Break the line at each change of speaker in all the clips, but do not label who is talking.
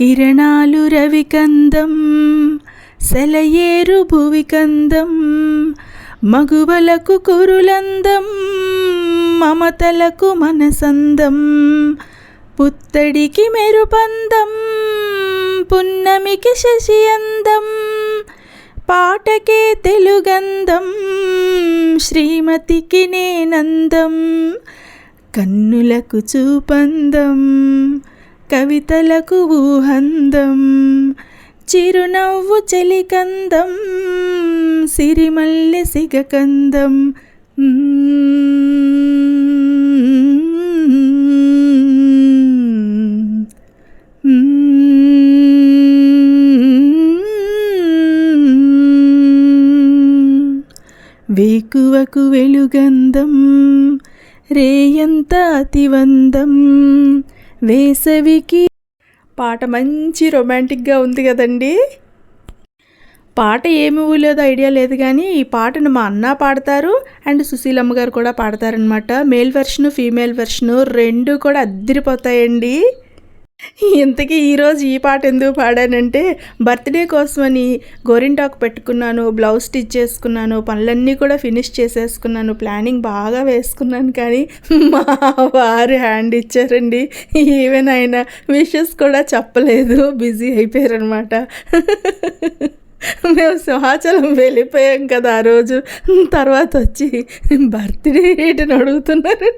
కిరణాలు రవికందం సెలయేరు భువికందం మగువలకు కురులందం మమతలకు మనసందం పుత్తడికి మెరుపందం పున్నమికి శశియందం పాటకే తెలుగందం శ్రీమతికి నేనందం కన్నులకు చూపందం. కవితలకు ఊహందం చిరునవ్వు చెలికందం సిరిమల్లె సిగకందం. వేకువకు వెలుగందం రేయంత అతివందం. వేసవికి. పాట మంచి రొమాంటిక్గా ఉంది కదండి. పాట ఏమి ఊలేదో ఐడియా లేదు కానీ ఈ పాటను మా అన్న పాడతారు అండ్ సుశీలమ్మ గారు కూడా పాడతారనమాట మేల్ వెర్షన్ ఫీమేల్ వెర్షన్ రెండు కూడా అద్దరిపోతాయండి. ఇంతకీ ఈరోజు ఈ పాట ఎందుకు పాడానంటే బర్త్డే కోసమని గోరింటాకు పెట్టుకున్నాను బ్లౌజ్ స్టిచ్ చేసుకున్నాను పనులన్నీ కూడా ఫినిష్ చేసేసుకున్నాను ప్లానింగ్ బాగా వేసుకున్నాను కానీ మా వారు హ్యాండ్ ఇచ్చారండి. ఈవెన్ ఆయన విషెస్ కూడా చెప్పలేదు. బిజీ అయిపోయారనమాట మేము సింహాచలం వెళ్ళిపోయాం కదా ఆ రోజు. తర్వాత వచ్చి బర్త్డే ఏంటని అడుగుతున్నారు.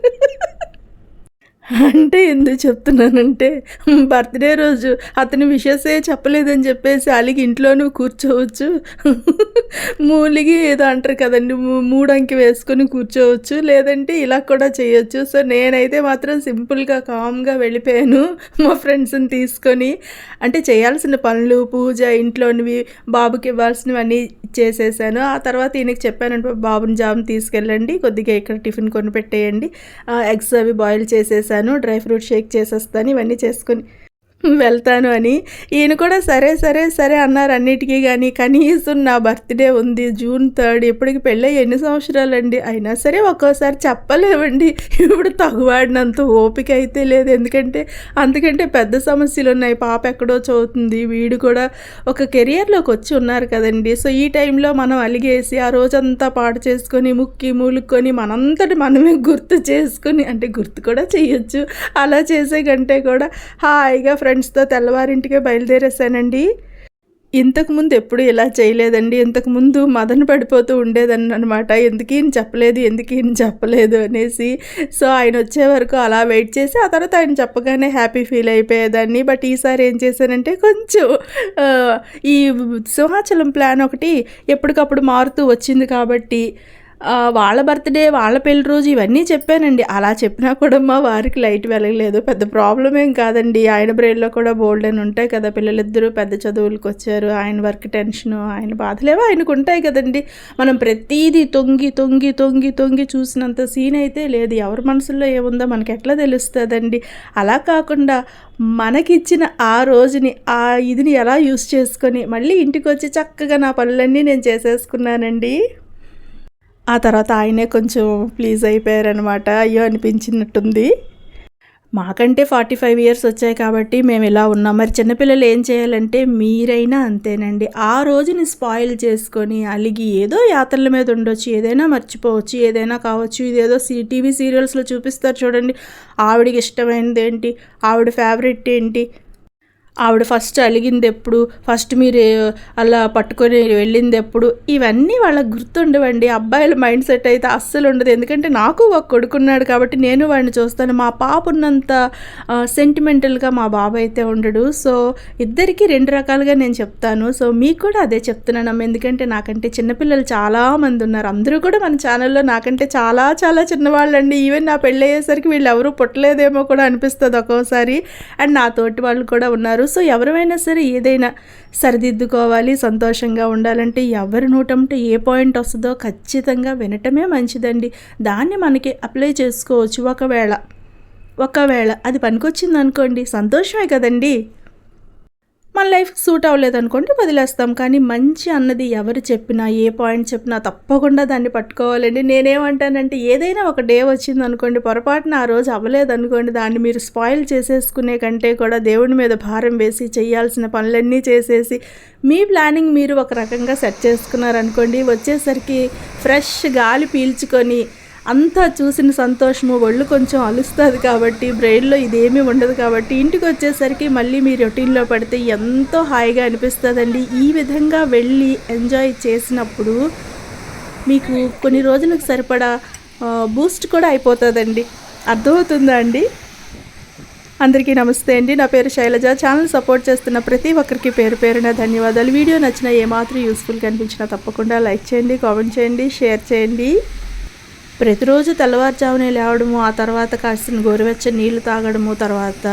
అంటే ఎందుకు చెప్తున్నానంటే బర్త్డే రోజు అతని విషయసే చెప్పలేదని చెప్పేసి అలిగి ఇంట్లోనూ కూర్చోవచ్చు. మూలిగి ఏదో అంటారు కదండి మూ- మూడంకి వేసుకొని కూర్చోవచ్చు. లేదంటే ఇలా కూడా చేయొచ్చు. సో నేనైతే మాత్రం సింపుల్గా కామ్గా వెళ్ళిపోయాను మా ఫ్రెండ్స్ని తీసుకొని. అంటే చేయాల్సిన పనులు పూజ ఇంట్లోనివి బాబుకి ఇవ్వాల్సినవన్నీ చేసేసాను. ఆ తర్వాత ఈయనకి చెప్పానంటే బాబుని జామ్ తీసుకెళ్ళండి కొద్దిగా ఇక్కడ టిఫిన్ కొనిపెట్టేయండి ఎగ్స్ అవి బాయిల్ చేసేసాను. డ్రై ఫ్రూట్ షేక్ చేసేస్తాను ఇవన్నీ చేసుకొని వెళ్తాను అని. ఈయన కూడా సరే సరే సరే అన్నారు అన్నిటికీ కానీ కనీసం నా బర్త్డే ఉంది జూన్ థర్డ్ ఇప్పటికి పెళ్ళి ఎన్ని సంవత్సరాలండి? అయినా సరే ఒక్కోసారి చెప్పలేవండి. ఇప్పుడు తగువాడినంత ఓపిక అయితే లేదు. ఎందుకంటే అందుకంటే పెద్ద సమస్యలు ఉన్నాయి పాప ఎక్కడో చదువుతుంది. వీడు కూడా ఒక కెరియర్లోకి వచ్చి ఉన్నారు కదండి. సో ఈ టైంలో మనం అలిగేసి ఆ రోజంతా పాడు చేసుకొని ముక్కి మూలుక్కొని మనంతటి మనమే గుర్తు చేసుకొని అంటే గుర్తు కూడా చేయొచ్చు. అలా చేసే కంటే కూడా హాయిగా ఫ్రెండ్స్తో తెల్లవారింటికే బయలుదేరేసానండి ఇంతకుముందు ఎప్పుడు ఇలా చేయలేదండి. ఇంతకుముందు మదన పడిపోతూ ఉండేదన్నమాట. ఎందుకు ఈయన చెప్పలేదు ఎందుకు ఈయన చెప్పలేదు అనేసి. సో ఆయన వచ్చే వరకు అలా వెయిట్ చేసి ఆ తర్వాత ఆయన చెప్పగానే హ్యాపీ ఫీల్ అయిపోయేదాన్ని. బట్ ఈసారి ఏం చేశానంటే కొంచెం ఈ సింహాచలం ప్లాన్ ఒకటి ఎప్పటికప్పుడు మారుతూ వచ్చింది కాబట్టి వాళ్ళ బర్త్డే వాళ్ళ పెళ్ళి రోజు ఇవన్నీ చెప్పానండి. అలా చెప్పినా కూడా మా వారికి లైట్ వెలగలేదు. పెద్ద ప్రాబ్లం ఏం కాదండి. ఆయన బ్రెయిన్లో కూడా బోల్డ్ అని ఉంటాయి కదా. పిల్లలిద్దరూ పెద్ద చదువులకు వచ్చారు. ఆయన వర్క్ టెన్షను ఆయన బాధలేవో ఆయనకు ఉంటాయి కదండి. మనం ప్రతీది తొంగి తొంగి తొంగి తొంగి చూసినంత సీన్ అయితే లేదు. ఎవరి మనసులో ఏముందో మనకి ఎట్లా తెలుస్తుందండి. అలా కాకుండా మనకిచ్చిన ఆ రోజుని ఆ ఇదిని ఎలా యూస్ చేసుకొని మళ్ళీ ఇంటికి వచ్చి చక్కగా నా పనులన్నీ నేను చేసేసుకున్నానండి. ఆ తర్వాత ఆయనే కొంచెం ప్లీజ్ అయిపోయారనమాట అయ్యో అనిపించినట్టుంది. మాకంటే ఫార్టీ ఫైవ్ ఇయర్స్ వచ్చాయి కాబట్టి మేము ఇలా ఉన్నాం. మరి చిన్నపిల్లలు ఏం చేయాలంటే మీరైనా అంతేనండి. ఆ రోజుని స్పాయిల్ చేసుకొని అలిగి ఏదో యాత్రల మీద ఉండొచ్చు ఏదైనా మర్చిపోవచ్చు ఏదైనా కావచ్చు. ఇదేదో సీ టీవీ సీరియల్స్లో చూపిస్తారు చూడండి. ఆవిడకి ఇష్టమైనది ఏంటి? ఆవిడ ఫేవరెట్ ఏంటి? ఆవిడ ఫస్ట్ అలిగింది ఎప్పుడు ఫస్ట్ మీరు అలా పట్టుకొని వెళ్ళింది ఎప్పుడు ఇవన్నీ వాళ్ళకి గుర్తుండవండి. అబ్బాయిల మైండ్ సెట్ అయితే అస్సలు ఉండదు. ఎందుకంటే నాకు ఒక కొడుకున్నాడు కాబట్టి నేను వాడిని చూస్తాను. మా పాప ఉన్నంత సెంటిమెంటల్గా మా బాబు అయితే ఉండడు. సో ఇద్దరికి రెండు రకాలుగా నేను చెప్తాను. సో మీకు కూడా అదే చెప్తున్నాను ఎందుకంటే నాకంటే చిన్నపిల్లలు చాలామంది ఉన్నారు. అందరూ కూడా మన ఛానల్లో నాకంటే చాలా చాలా చిన్నవాళ్ళండి. ఈవెన్ నా పెళ్ళి అయ్యేసరికి వీళ్ళు ఎవరు పుట్టలేదేమో కూడా అనిపిస్తుంది ఒక్కోసారి. అండ్ నా తోటి వాళ్ళు కూడా ఉన్నారు. సో ఎవరైనా సరే ఏదైనా సరిదిద్దుకోవాలి సంతోషంగా ఉండాలంటే ఎవరి నోటంటే ఏ పాయింట్ వస్తుందో ఖచ్చితంగా వినటమే మంచిదండి. దాన్ని మనకి అప్లై చేసుకోవచ్చు. ఒకవేళ ఒకవేళ అది పనికొచ్చింది అనుకోండి సంతోషమే కదండి. మన లైఫ్కి సూట్ అవ్వలేదు అనుకోండి వదిలేస్తాం. కానీ మంచి అన్నది ఎవరు చెప్పినా ఏ పాయింట్ చెప్పినా తప్పకుండా దాన్ని పట్టుకోవాలండి. నేనేమంటానంటే ఏదైనా ఒక డే వచ్చింది అనుకోండి పొరపాటున ఆ రోజు అవ్వలేదు అనుకోండి దాన్ని మీరు స్పాయిల్ చేసేసుకునే కంటే కూడా దేవుడి మీద భారం వేసి చేయాల్సిన పనులన్నీ చేసేసి మీ ప్లానింగ్ మీరు ఒక రకంగా సెట్ చేసుకున్నారనుకోండి వచ్చేసరికి ఫ్రెష్ గాలి పీల్చుకొని అంతా చూసిన సంతోషము ఒళ్ళు కొంచెం అలుస్తుంది కాబట్టి బ్రెయిన్లో ఇదేమీ ఉండదు కాబట్టి ఇంటికి వచ్చేసరికి మళ్ళీ మీ రొటీన్లో పడితే ఎంతో హాయిగా అనిపిస్తుందండి. ఈ విధంగా వెళ్ళి ఎంజాయ్ చేసినప్పుడు మీకు కొన్ని రోజులకు సరిపడా బూస్ట్ కూడా అయిపోతుందండి. అర్థమవుతుందా అండి? అందరికీ నమస్తే అండి. నా పేరు శైలజ. ఛానల్ సపోర్ట్ చేస్తున్న ప్రతి ఒక్కరికి పేరు పేరున ధన్యవాదాలు. వీడియో నచ్చిన ఏమాత్రం యూస్ఫుల్ కనిపించినా తప్పకుండా లైక్ చేయండి కామెంట్ చేయండి షేర్ చేయండి. ప్రతిరోజు తెల్లవారుజామునే లేవడము ఆ తర్వాత కాసిన గోరువెచ్చని నీళ్ళు తాగడము తర్వాత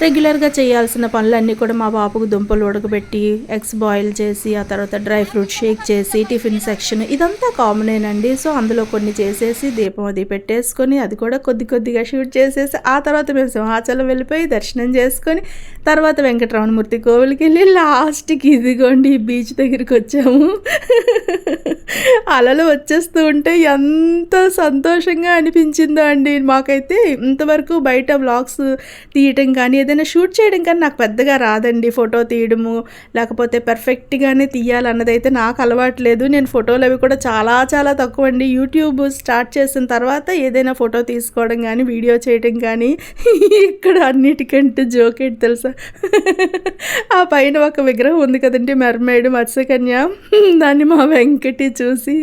రెగ్యులర్గా చేయాల్సిన పనులన్నీ కూడా మా బాబుకు దుంపలు ఉడకబెట్టి ఎగ్స్ బాయిల్ చేసి ఆ తర్వాత డ్రై ఫ్రూట్ షేక్ చేసి టిఫిన్ సెక్షన్ ఇదంతా కామనేనండి సో అందులో కొన్ని చేసేసి దీపం అది పెట్టేసుకొని అది కూడా కొద్ది కొద్దిగా షూట్ చేసేసి ఆ తర్వాత మేము సింహాచలం వెళ్ళిపోయి దర్శనం చేసుకొని తర్వాత వెంకటరమణమూర్తి కోవిల్కి వెళ్ళి లాస్ట్కి ఇదిగోండి బీచ్ దగ్గరికి వచ్చాము. అలలు వచ్చేస్తూ ఉంటే ఎంత సంతోషంగా అనిపించిందో అండి. మాకైతే ఇంతవరకు బయట వ్లాగ్స్ తీయటం కానీ ఏదైనా షూట్ చేయడం కానీ నాకు పెద్దగా రాదండి ఫోటో తీయడము లేకపోతే పర్ఫెక్ట్గానే తీయాలన్నదైతే నాకు అలవాటు లేదు. నేను ఫోటోలు అవి కూడా చాలా చాలా తక్కువ అండి యూట్యూబ్ స్టార్ట్ చేసిన తర్వాత ఏదైనా ఫోటో తీసుకోవడం కానీ వీడియో చేయడం కానీ ఇక్కడ అన్నిటికంటే జోకేట్ తెలుసా? ఆ పైన ఒక విగ్రహం ఉంది కదండి మెర్మేడ్ మత్స్యకన్య. దాన్ని మా వెంకటి చూసి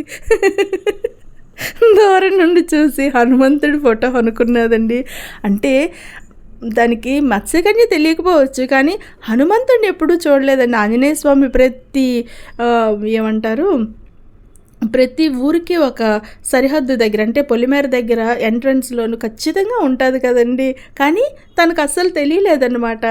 దూరం నుండి చూసి హనుమంతుడి ఫోటో అనుకున్నదండి. అంటే దానికి మత్స్యకన్య తెలియకపోవచ్చు కానీ హనుమంతుడిని ఎప్పుడూ చూడలేదండి. ఆంజనేయ స్వామి ప్రతి ఏమంటారు? ప్రతి ఊరికి ఒక సరిహద్దు దగ్గర అంటే పొలిమేర దగ్గర ఎంట్రన్స్లోను ఖచ్చితంగా ఉంటుంది కదండి. కానీ తనకు అస్సలు తెలియలేదన్నమాట.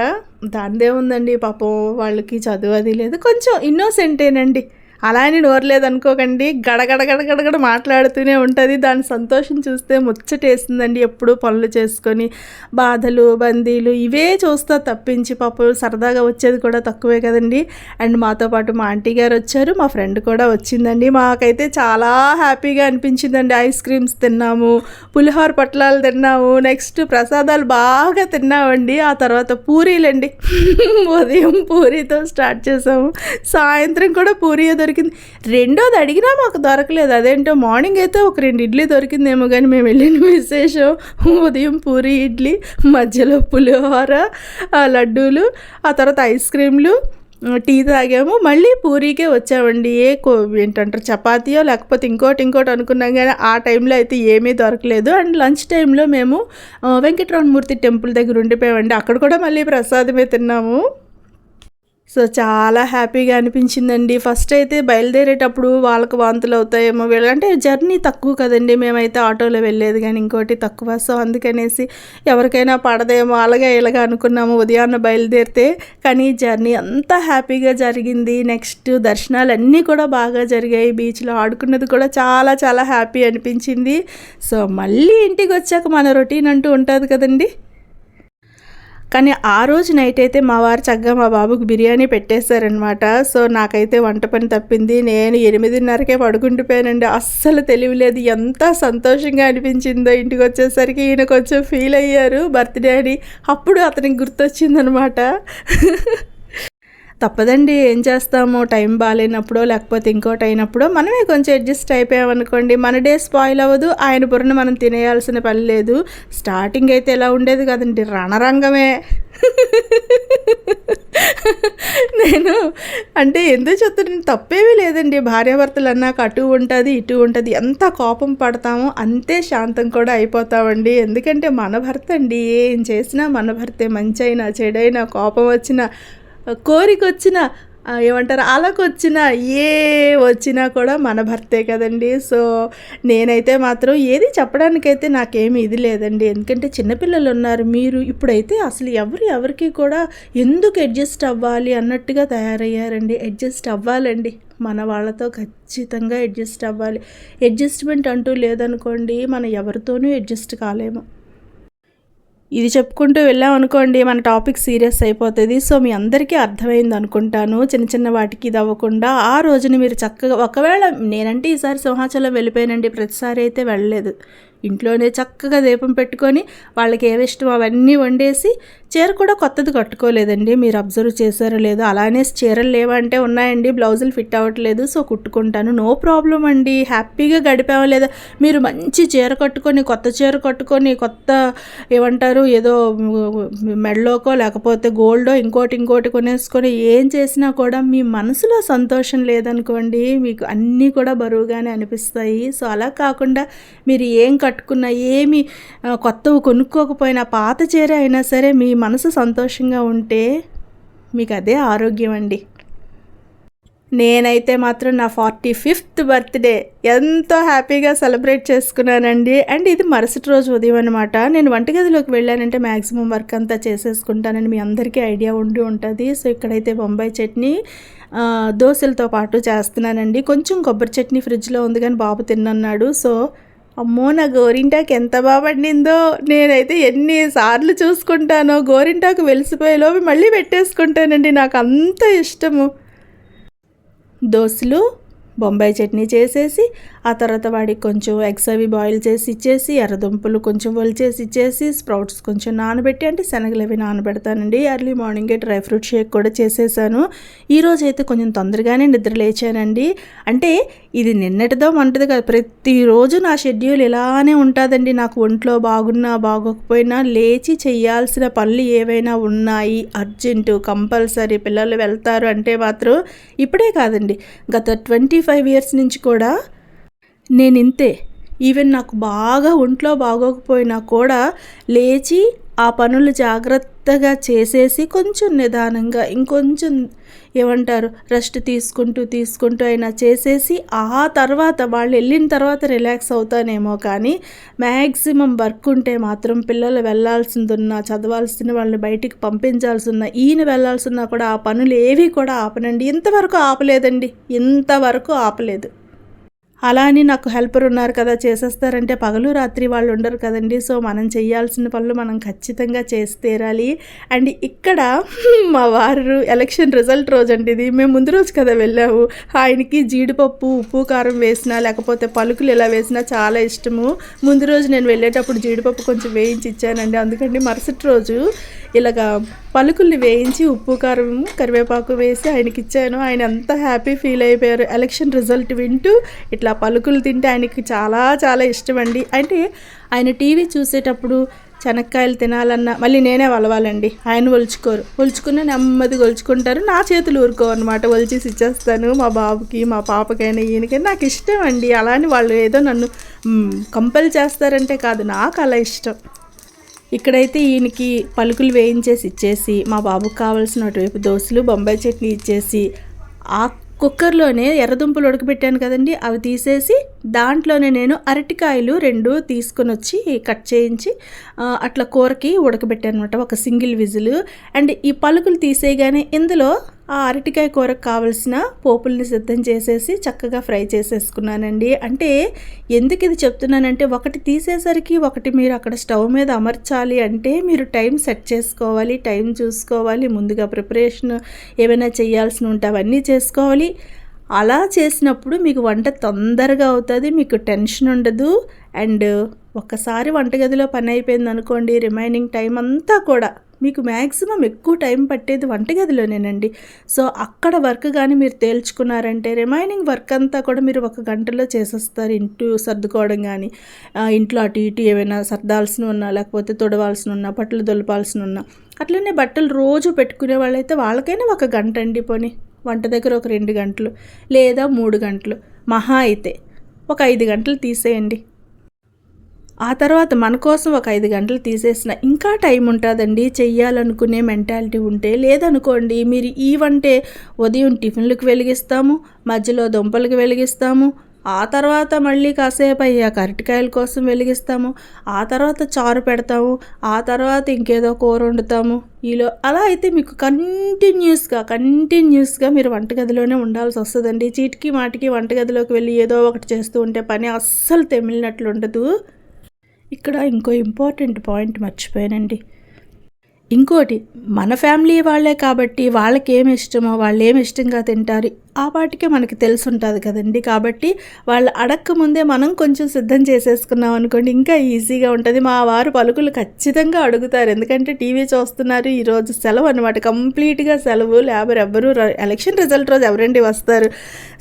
దానిదే ఉందండి పాపం వాళ్ళకి చదువు అది లేదు. కొంచెం ఇన్నోసెంటేనండి అలా అని నోరు లేదనుకోకండి గడగడగడగడగడ మాట్లాడుతూనే ఉంటుంది. దాని సంతోషం చూస్తే ముచ్చటేసిందండి ఎప్పుడు పనులు చేసుకొని. బాధలు బందీలు ఇవే చూస్తా తప్పించి పాప సరదాగా వచ్చేది కూడా తక్కువే కదండి. అండ్ మాతో పాటు మా ఆంటీ గారు వచ్చారు. మా ఫ్రెండ్ కూడా వచ్చిందండి. మాకైతే చాలా హ్యాపీగా అనిపించిందండి. ఐస్ క్రీమ్స్ తిన్నాము పులిహోర పట్లాలు తిన్నాము నెక్స్ట్ ప్రసాదాలు బాగా తిన్నామండి. ఆ తర్వాత పూరీలండి. ఉదయం పూరీతో స్టార్ట్ చేసాము. సాయంత్రం కూడా పూరీ దొరికి దొరికింది. రెండోది అడిగినా మాకు దొరకలేదు. అదేంటో మార్నింగ్ అయితే ఒక రెండు ఇడ్లీ దొరికిందేమో కానీ మేము వెళ్ళిన విశేషం ఉదయం పూరి ఇడ్లీ మధ్యలో పులిహోర లడ్డూలు ఆ తర్వాత ఐస్ క్రీమ్లు టీ తాగాము. మళ్ళీ పూరీకే వచ్చామండి. ఏ కో ఏంటంటారు చపాతీయో లేకపోతే ఇంకోటి ఇంకోటి అనుకున్నాం కానీ ఆ టైంలో అయితే ఏమీ దొరకలేదు. అండ్ లంచ్ టైంలో మేము వెంకటరమణమూర్తి టెంపుల్ దగ్గర ఉండిపోయామండి. అక్కడ కూడా మళ్ళీ ప్రసాదమే తిన్నాము. సో చాలా హ్యాపీగా అనిపించిందండి. ఫస్ట్ అయితే బయలుదేరేటప్పుడు వాళ్ళకు వాంతులు అవుతాయేమో అంటే జర్నీ తక్కువ కదండి. మేమైతే ఆటోలో వెళ్ళేది కానీ ఇంకోటి తక్కువ. సో అందుకనేసి ఎవరికైనా పడదేమో అలాగే ఇలాగ అనుకున్నాము ఉదయాన్న బయలుదేరితే. కానీ జర్నీ అంతా హ్యాపీగా జరిగింది. నెక్స్ట్ దర్శనాలు అన్నీ కూడా బాగా జరిగాయి. బీచ్లో ఆడుకున్నది కూడా చాలా చాలా హ్యాపీ అనిపించింది. సో మళ్ళీ ఇంటికి వచ్చాక మన రొటీన్ అంటూ ఉంటుంది కదండి. కానీ ఆ రోజు నైట్ అయితే మా వారు చక్కగా మా బాబుకి బిర్యానీ పెట్టేశారనమాట సో నాకైతే వంట పని తప్పింది. నేను ఎనిమిదిన్నరకే పడుకుంటుపోయానండి అస్సలు తెలియలేదు ఎంత సంతోషంగా అనిపించిందో ఇంటికి వచ్చేసరికి ఈయన కొంచెం ఫీల్ అయ్యారు. బర్త్డే అని. అప్పుడు అతనికి గుర్తొచ్చిందనమాట తప్పదండి. ఏం చేస్తామో టైం బాగాలేనప్పుడో లేకపోతే ఇంకోటి అయినప్పుడో మనమే కొంచెం అడ్జస్ట్ అయిపోయామనుకోండి. మన డే స్పాయిల్ అవ్వదు. ఆయన బుర్రను మనం తినేయాల్సిన పని లేదు. స్టార్టింగ్ అయితే ఎలా ఉండేది కదండి. రణరంగమే. నేను అంటే ఎందుకు చెప్తున్నాను తప్పేమీ లేదండి. భార్యాభర్తలు అన్నాక అటు ఉంటుంది ఇటు ఉంటుంది. ఎంత కోపం పడతామో అంతే శాంతం కూడా అయిపోతామండి. ఎందుకంటే మన భర్త అండి. ఏం చేసినా మన భర్తే మంచి అయినా చెడైనా కోపం వచ్చినా కోరికొచ్చిన ఏమంటారు అలాకొచ్చిన ఏ వచ్చినా కూడా మన భర్తే కదండి. సో నేనైతే మాత్రం ఏది చెప్పడానికైతే నాకేమి ఇది లేదండి. ఎందుకంటే చిన్నపిల్లలు ఉన్నారు. మీరు ఇప్పుడైతే అసలు ఎవరు ఎవరికి కూడా ఎందుకు అడ్జస్ట్ అవ్వాలి అన్నట్టుగా తయారయ్యారండి. అడ్జస్ట్ అవ్వాలండి. మన వాళ్ళతో ఖచ్చితంగా అడ్జస్ట్ అవ్వాలి. అడ్జస్ట్మెంట్ అంటూ లేదనుకోండి మనం ఎవరితోనూ అడ్జస్ట్ కాలేము. ఇది చెప్పుకుంటూ వెళ్ళాం అనుకోండి మన టాపిక్ సీరియస్ అయిపోతుంది. సో మీ అందరికీ అర్థమైంది అనుకుంటాను. చిన్న చిన్న వాటికి ఇది అవ్వకుండా ఆ రోజుని మీరు చక్కగా ఒకవేళ నేనంటే ఈసారి సింహాచలం వెళ్ళిపోయానండి ప్రతిసారి అయితే వెళ్ళలేదు. ఇంట్లోనే చక్కగా దీపం పెట్టుకొని వాళ్ళకి ఏవి ఇష్టం అవన్నీ వండేసి చీర కూడా కొత్తది కట్టుకోలేదండి. మీరు అబ్జర్వ్ చేశారో లేదో అలానే చీరలు లేవంటే ఉన్నాయండి. బ్లౌజులు ఫిట్ అవ్వట్లేదు. సో కుట్టుకుంటాను. నో ప్రాబ్లం అండి. హ్యాపీగా గడిపామో లేదా మీరు మంచి చీర కట్టుకొని కొత్త చీర కట్టుకొని కొత్త ఏమంటారు ఏదో మెడలోకో లేకపోతే గోల్డో ఇంకోటి ఇంకోటి కొనేసుకొని ఏం చేసినా కూడా మీ మనసులో సంతోషం లేదనుకోండి. మీకు అన్నీ కూడా బరువుగానే అనిపిస్తాయి. సో అలా కాకుండా మీరు ఏం కట్టుకున్న ఏమి కొత్తవి కొనుక్కోకపోయినా పాత చీర అయినా సరే మీ మనసు సంతోషంగా ఉంటే మీకు అదే ఆరోగ్యం అండి. నేనైతే మాత్రం నా ఫార్టీ ఫిఫ్త్ బర్త్డే ఎంతో హ్యాపీగా సెలబ్రేట్ చేసుకున్నానండి. అండ్ ఇది మరుసటి రోజు ఉదయం అనమాట నేను వంటగదిలోకి వెళ్ళానంటే మ్యాక్సిమం వర్క్ అంతా చేసేసుకుంటానని మీ అందరికీ ఐడియా ఉండి ఉంటుంది. సో ఇక్కడైతే బొంబాయి చట్నీ దోశలతో పాటు చేస్తున్నానండి. కొంచెం కొబ్బరి చట్నీ ఫ్రిడ్జ్లో ఉంది కానీ బాబు తిన్నన్నాడు. సో అమ్మో నా గోరింటాకు ఎంత బాగా పండిందో. నేనైతే ఎన్నిసార్లు చూసుకుంటానో గోరింటాకు వెలిసిపోయేలోపు మళ్ళీ పెట్టేసుకుంటానండి. నాకు అంత ఇష్టము. దోశలు బొంబాయి చట్నీ చేసేసి ఆ తర్వాత వాడికి కొంచెం ఎగ్స్ అవి బాయిల్ చేసి ఇచ్చేసి ఎర్రదుంపలు కొంచెం ఒలిచేసి ఇచ్చేసి స్ప్రౌట్స్ కొంచెం నానబెట్టి అంటే శనగలు అవి నానబెడతానండి. ఎర్లీ మార్నింగే డ్రై ఫ్రూట్ షేక్ కూడా చేసేసాను. ఈరోజు అయితే కొంచెం తొందరగానే నిద్ర లేచానండి. అంటే ఇది నిన్నటిదో మంటది కదా ప్రతిరోజు నా షెడ్యూల్ ఇలానే ఉంటుందండి. నాకు ఒంట్లో బాగున్నా బాగోకపోయినా లేచి చేయాల్సిన పనులు ఏవైనా ఉన్నాయి. అర్జెంటు కంపల్సరీ పిల్లలు వెళ్తారు అంటే మాత్రం ఇప్పుడే కాదండి. గత ట్వంటీ ఫైవ్ ఇయర్స్ నుంచి కూడా నేను ఇంతే ఈవెన్ నాకు బాగా ఒంట్లో బాగోకపోయినా కూడా లేచి ఆ పనులు మెత్తగా చేసేసి కొంచెం నిదానంగా ఇంకొంచెం ఏమంటారు రెస్ట్ తీసుకుంటూ తీసుకుంటూ అయినా చేసేసి ఆ తర్వాత వాళ్ళు వెళ్ళిన తర్వాత రిలాక్స్ అవుతానేమో కానీ మ్యాక్సిమం వర్క్ ఉంటే మాత్రం పిల్లలు వెళ్ళాల్సింది ఉన్నా చదవాల్సిన వాళ్ళని బయటికి పంపించాల్సి ఉన్న ఈయన వెళ్ళాల్సి ఉన్నా కూడా ఆ పనులు ఏవి కూడా ఆపనండి. ఇంతవరకు ఆపలేదండి. ఇంతవరకు ఆపలేదు. అలా అని నాకు హెల్పర్ ఉన్నారు కదా చేసేస్తారంటే పగలు రాత్రి వాళ్ళు ఉండరు కదండి. సో మనం చేయాల్సిన పనులు మనం ఖచ్చితంగా చేసి తీరాలి అండ్ ఇక్కడ మా వారు ఎలక్షన్ రిజల్ట్ రోజు అండి ఇది. మేము ముందు రోజు కదా వెళ్ళాము. ఆయనకి జీడిపప్పు ఉప్పు కారం వేసినా లేకపోతే పలుకులు ఇలా వేసినా చాలా ఇష్టము. ముందు రోజు నేను వెళ్ళేటప్పుడు జీడిపప్పు కొంచెం వేయించి ఇచ్చానండి. అందుకని మరుసటి రోజు ఇలాగా పలుకుల్ని వేయించి ఉప్పు కారం కరివేపాకు వేసి ఆయనకి ఇచ్చాను ఆయన అంత హ్యాపీ ఫీల్ అయిపోయారు. ఎలక్షన్ రిజల్ట్ వింటూ ఇట్లా పలుకులు తింటే ఆయనకి చాలా చాలా ఇష్టం అండి అంటే ఆయన టీవీ చూసేటప్పుడు శనక్కాయలు తినాలన్నా మళ్ళీ నేనే వలవాలండి. ఆయన ఒలుచుకోరు. ఒలుచుకున్న నెమ్మదిగా ఒలుచుకుంటారు. నా చేతులు ఊరుకో అనమాట ఒలిచేసి ఇచ్చేస్తాను. మా బాబుకి మా పాపకైనా ఈయనకైనా నాకు ఇష్టం అండి అలా అని వాళ్ళు ఏదో నన్ను కంపల్ చేస్తారంటే కాదు. నాకు అలా ఇష్టం. ఇక్కడైతే ఈయనకి పలుకులు వేయించేసి ఇచ్చేసి మా బాబుకు కావాల్సిన అటువైపు దోశలు బొంబాయి చట్నీ ఇచ్చేసి ఆ కుక్కర్లోనే ఎర్రదుంపలు ఉడకబెట్టాను కదండి అవి తీసేసి దాంట్లోనే నేను అరటికాయలు రెండు తీసుకొని వచ్చి కట్ చేయించి అట్లా కూరకి ఉడకబెట్టాను అనమాట ఒక సింగిల్ విజిల్. అండ్ ఈ పలుకులు తీసేయగానే ఇందులో ఆ అరటికాయ కూరకు కావలసిన పోపుల్ని సిద్ధం చేసేసి చక్కగా ఫ్రై చేసేసుకున్నానండి. అంటే ఎందుకు ఇది చెప్తున్నానంటే ఒకటి తీసేసరికి ఒకటి మీరు అక్కడ స్టవ్ మీద అమర్చాలి అంటే మీరు టైం సెట్ చేసుకోవాలి టైం చూసుకోవాలి ముందుగా ప్రిపరేషన్ ఏమైనా చేయాల్సిన ఉంటే అవన్నీ చేసుకోవాలి. అలా చేసినప్పుడు మీకు వంట తొందరగా అవుతుంది మీకు టెన్షన్ ఉండదు. అండ్ ఒక్కసారి వంటగదిలో పని అయిపోయింది అనుకోండి రిమైనింగ్ టైం అంతా కూడా మీకు మ్యాక్సిమం ఎక్కువ టైం పట్టేది వంటగదిలోనేనండి. సో అక్కడ వర్క్ కానీ మీరు తేల్చుకున్నారంటే రిమైనింగ్ వర్క్ అంతా కూడా మీరు ఒక గంటలో చేసేస్తారు. ఇంటూ సర్దుకోవడం కానీ ఇంట్లో అటు ఇటు ఏమైనా సర్దాల్సిన ఉన్నా లేకపోతే తొడవాల్సిన ఉన్నా బట్టలు దొలపాల్సిన ఉన్నా అట్లనే బట్టలు రోజు పెట్టుకునే వాళ్ళైతే వాళ్ళకైనా ఒక గంట అండి పోనీ. వంట దగ్గర ఒక రెండు గంటలు లేదా మూడు గంటలు మహా అయితే. ఒక ఐదు గంటలు తీసేయండి. ఆ తర్వాత మన కోసం ఒక ఐదు గంటలు తీసేసిన ఇంకా టైం ఉంటుందండి. చెయ్యాలనుకునే మెంటాలిటీ ఉంటే లేదనుకోండి మీరు ఈ వంటే ఉదయం టిఫిన్లకు వెలిగిస్తాము మధ్యలో దుంపలకు వెలిగిస్తాము ఆ తర్వాత మళ్ళీ కాసేపు అయ్యాక అరటికాయల కోసం వెలిగిస్తాము ఆ తర్వాత చారు పెడతాము ఆ తర్వాత ఇంకేదో కూర వండుతాము. ఈలో అలా అయితే మీకు కంటిన్యూస్గా కంటిన్యూస్గా మీరు వంటగదిలోనే ఉండాల్సి వస్తుందండి. చీటికి మాటికి వంటగదిలోకి వెళ్ళి ఏదో ఒకటి చేస్తూ ఉంటే పని అస్సలు తెమిలినట్లు ఉండదు. ఇక్కడ ఇంకో ఇంపార్టెంట్ పాయింట్ మర్చిపోయానండి. ఇంకోటి మన ఫ్యామిలీ వాళ్ళే కాబట్టి వాళ్ళకి ఏమి ఇష్టమో వాళ్ళు ఏమి ఇష్టంగా తింటారు ఆ వాటికే మనకి తెలిసి ఉంటుంది కదండి. కాబట్టి వాళ్ళు అడక్క ముందే మనం కొంచెం సిద్ధం చేసేసుకున్నాం అనుకోండి ఇంకా ఈజీగా ఉంటుంది. మా వారు పలుకులు ఖచ్చితంగా అడుగుతారు. ఎందుకంటే టీవీ చూస్తున్నారు ఈరోజు సెలవు అనమాట కంప్లీట్గా సెలవు లేబర్ ఎవ్వరు ఎలక్షన్ రిజల్ట్ రోజు ఎవరండి వస్తారు?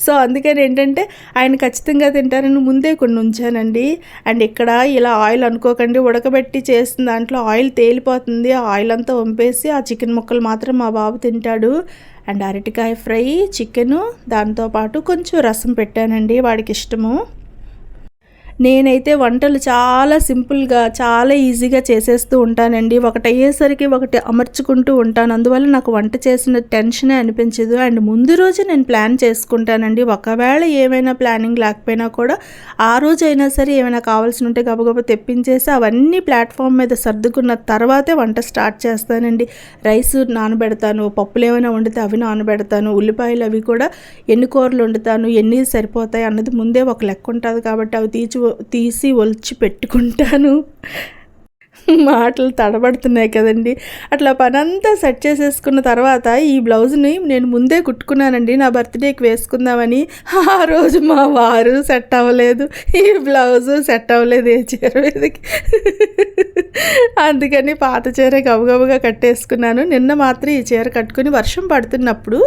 సో అందుకని ఏంటంటే ఆయన ఖచ్చితంగా తింటారని ముందే కొన్ని ఉంచానండి. అండ్ ఇక్కడ ఇలా ఆయిల్ అనుకోకండి ఉడకబెట్టి చేసిన దాంట్లో ఆయిల్ తేలిపోతుంది. ఆ ఆయిల్ అంతా వంపేసి ఆ చికెన్ ముక్కలు మాత్రం మా బాబు తింటాడు. అండ్ అరటికాయ ఫ్రై చికెను దాంతోపాటు కొంచెం రసం పెట్టానండి వాడికి ఇష్టము నేనైతే వంటలు చాలా సింపుల్గా చాలా ఈజీగా చేసేస్తూ ఉంటానండి. ఒకటి అయ్యేసరికి ఒకటి అమర్చుకుంటూ ఉంటాను. అందువల్ల నాకు వంట చేసిన టెన్షనే అనిపించదు. అండ్ ముందు రోజు నేను ప్లాన్ చేసుకుంటానండి. ఒకవేళ ఏమైనా ప్లానింగ్ లేకపోయినా కూడా ఆ రోజు అయినా సరే ఏమైనా కావాల్సి ఉంటే గబగబా తెప్పించేసి అవన్నీ ప్లాట్ఫామ్ మీద సర్దుకున్న తర్వాతే వంట స్టార్ట్ చేస్తానండి. రైస్ నానబెడతాను పప్పులు ఏమైనా వండితే అవి నానబెడతాను ఉల్లిపాయలు అవి కూడా ఎన్ని కూరలు వండుతాను ఎన్ని సరిపోతాయి అన్నది ముందే ఒక లెక్క ఉంటుంది కాబట్టి అవి తీసి తీసి ఒలిచి పెట్టుకుంటాను. మాటలు తడబడుతున్నాయి కదండి. అట్లా పనంతా సెట్ చేసేసుకున్న తర్వాత ఈ బ్లౌజ్ని నేను ముందే కుట్టుకున్నానండి. నా బర్త్డేకి వేసుకుందామని ఆ రోజు మా వారు సెట్ అవ్వలేదు. ఈ బ్లౌజు సెట్ అవ్వలేదు ఏ చీర మీదకి. అందుకని పాత చీర గబగబగా కట్టేసుకున్నాను. నిన్న మాత్రం ఈ చీర కట్టుకుని వర్షం పడుతున్నప్పుడు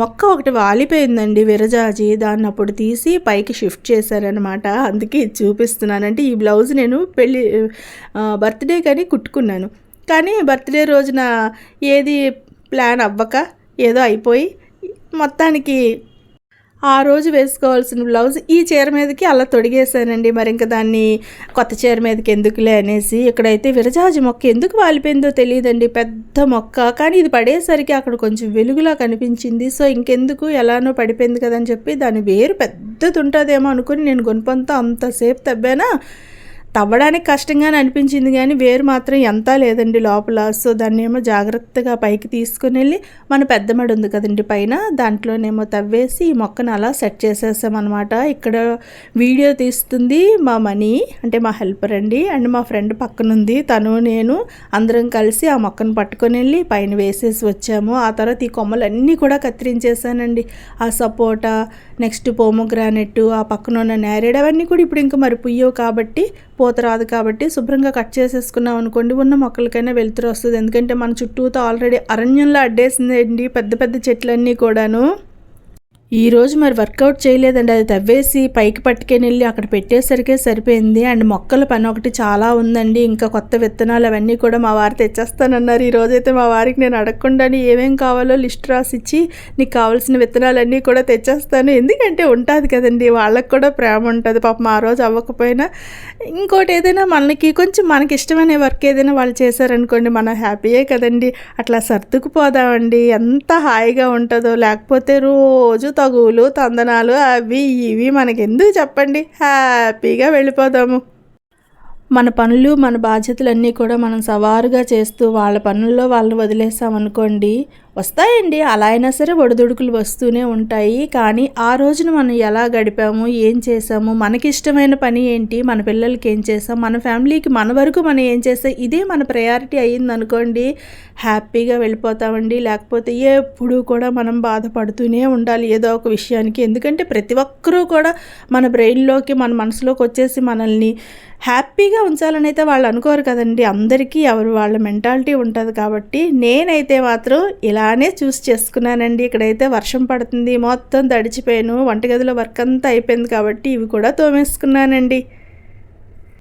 మొక్క ఒకటి వాలిపోయిందండి విరజాజి. దాన్ని అప్పుడు తీసి పైకి షిఫ్ట్ చేశారనమాట అందుకే చూపిస్తున్నానంటే ఈ బ్లౌజ్ నేను పెళ్ళి బర్త్డే కానీ కుట్టుకున్నాను. కానీ బర్త్డే రోజున ఏది ప్లాన్ అవ్వక ఏదో అయిపోయి మొత్తానికి ఆ రోజు వేసుకోవాల్సిన బ్లౌజ్ ఈ చీర మీదకి అలా తొడిగేశానండి. మరి ఇంకా దాన్ని కొత్త చీర మీదకి ఎందుకులే అనేసి ఇక్కడైతే విరజాజి మొక్క ఎందుకు వాలిపోయిందో తెలియదండి. పెద్ద మొక్క. కానీ ఇది పడేసరికి అక్కడ కొంచెం వెలుగులా కనిపించింది. సో ఇంకెందుకు? ఎలానో పడిపోయింది కదని చెప్పి దాని వేరు పెద్దది ఉంటుందేమో అనుకుని నేను గొనుపంతా అంతసేపు తవ్వానా? తవ్వడానికి కష్టంగానే అనిపించింది కానీ వేరు మాత్రం ఎంత లేదండి లోపల. సో దాన్ని ఏమో జాగ్రత్తగా పైకి తీసుకుని వెళ్ళి మన పెద్దమడి ఉంది కదండి పైన దాంట్లోనేమో తవ్వేసి ఈ మొక్కను అలా సెట్ చేసేసామన్నమాట. ఇక్కడ వీడియో తీస్తుంది మా మనీ అంటే మా హెల్పర్ అండి అండ్ మా ఫ్రెండ్ పక్కనుంది తను నేను అందరం కలిసి ఆ మొక్కను పట్టుకొని వెళ్ళి పైన వేసేసి వచ్చాము. ఆ తర్వాత ఈ కొమ్మలన్నీ కూడా కత్తిరించేసానండి. ఆ సపోటా నెక్స్ట్ పోమోగ్రానెట్ ఆ పక్కన ఉన్న నేరేడు అవన్నీ కూడా ఇప్పుడు ఇంకా మరి పుయ్యవు కాబట్టి పూత రాదు కాబట్టి శుభ్రంగా కట్ చేసేసుకున్నాం అనుకోండి ఉన్న మొక్కలకైనా వెలుతురు వస్తుంది. ఎందుకంటే మన చుట్టూతో ఆల్రెడీ అరణ్యంలో అడ్డేసిందండి పెద్ద పెద్ద చెట్లన్నీ కూడాను. ఈరోజు మరి వర్కౌట్ చేయలేదండి. అది తవ్వేసి పైకి పట్టుకొని వెళ్ళి అక్కడ పెట్టేసరికే సరిపోయింది. అండ్ మొక్కల పని ఒకటి చాలా ఉందండి. ఇంకా కొత్త విత్తనాలు అవన్నీ కూడా మా వారు తెచ్చేస్తానన్నారు. ఈ రోజైతే మా వారికి నేను అడగకుండానే ఏమేం కావాలో లిస్ట్ రాసిచ్చి నీకు కావాల్సిన విత్తనాలన్నీ కూడా తెచ్చేస్తాను. ఎందుకంటే ఉంటుంది కదండి. వాళ్ళకి కూడా ప్రేమ ఉంటుంది. పాపం ఆ రోజు అవ్వకపోయినా ఇంకోటి ఏదైనా మనకి కొంచెం మనకి ఇష్టమైన వర్క్ ఏదైనా వాళ్ళు చేశారనుకోండి మనం హ్యాపీయే కదండి. అట్లా సర్దుకుపోదామండి. ఎంత హాయిగా ఉంటుందో. లేకపోతే రోజు తగువులు తందనాలు అవి ఇవి మనకెందుకు చెప్పండి? హ్యాపీగా వెళ్ళిపోదాము. మన పనులు మన బాధ్యతలన్నీ కూడా మనం సవారుగా చేస్తూ వాళ్ళ పనుల్లో వాళ్ళని వదిలేసామనుకోండి వస్తాయండి. అలా అయినా సరే ఒడిదుడుకులు వస్తూనే ఉంటాయి. కానీ ఆ రోజున మనం ఎలా గడిపాము? ఏం చేసాము మనకి ఇష్టమైన పని ఏంటి? మన పిల్లలకి ఏం చేసాం మన ఫ్యామిలీకి మన వరకు మనం ఏం చేసాం ఇదే మన ప్రయారిటీ అయ్యింది అనుకోండి హ్యాపీగా వెళ్ళిపోతామండి. లేకపోతే ఎప్పుడు కూడా మనం బాధపడుతూనే ఉండాలి ఏదో ఒక విషయానికి. ఎందుకంటే ప్రతి ఒక్కరూ కూడా మన బ్రెయిన్లోకి మన మనసులోకి వచ్చేసి మనల్ని హ్యాపీగా ఉంచాలని అయితే వాళ్ళు అనుకోరు కదండి. అందరికీ ఎవరు వాళ్ళ మెంటాలిటీ ఉంటుంది కాబట్టి నేనైతే మాత్రం ఇలా అలానే చూసి చేసుకున్నానండి. ఇక్కడైతే వర్షం పడుతుంది మొత్తం తడిచిపోయాను వంటగదిలో వర్క్ అంతా అయిపోయింది కాబట్టి ఇవి కూడా తోమేసుకున్నానండి.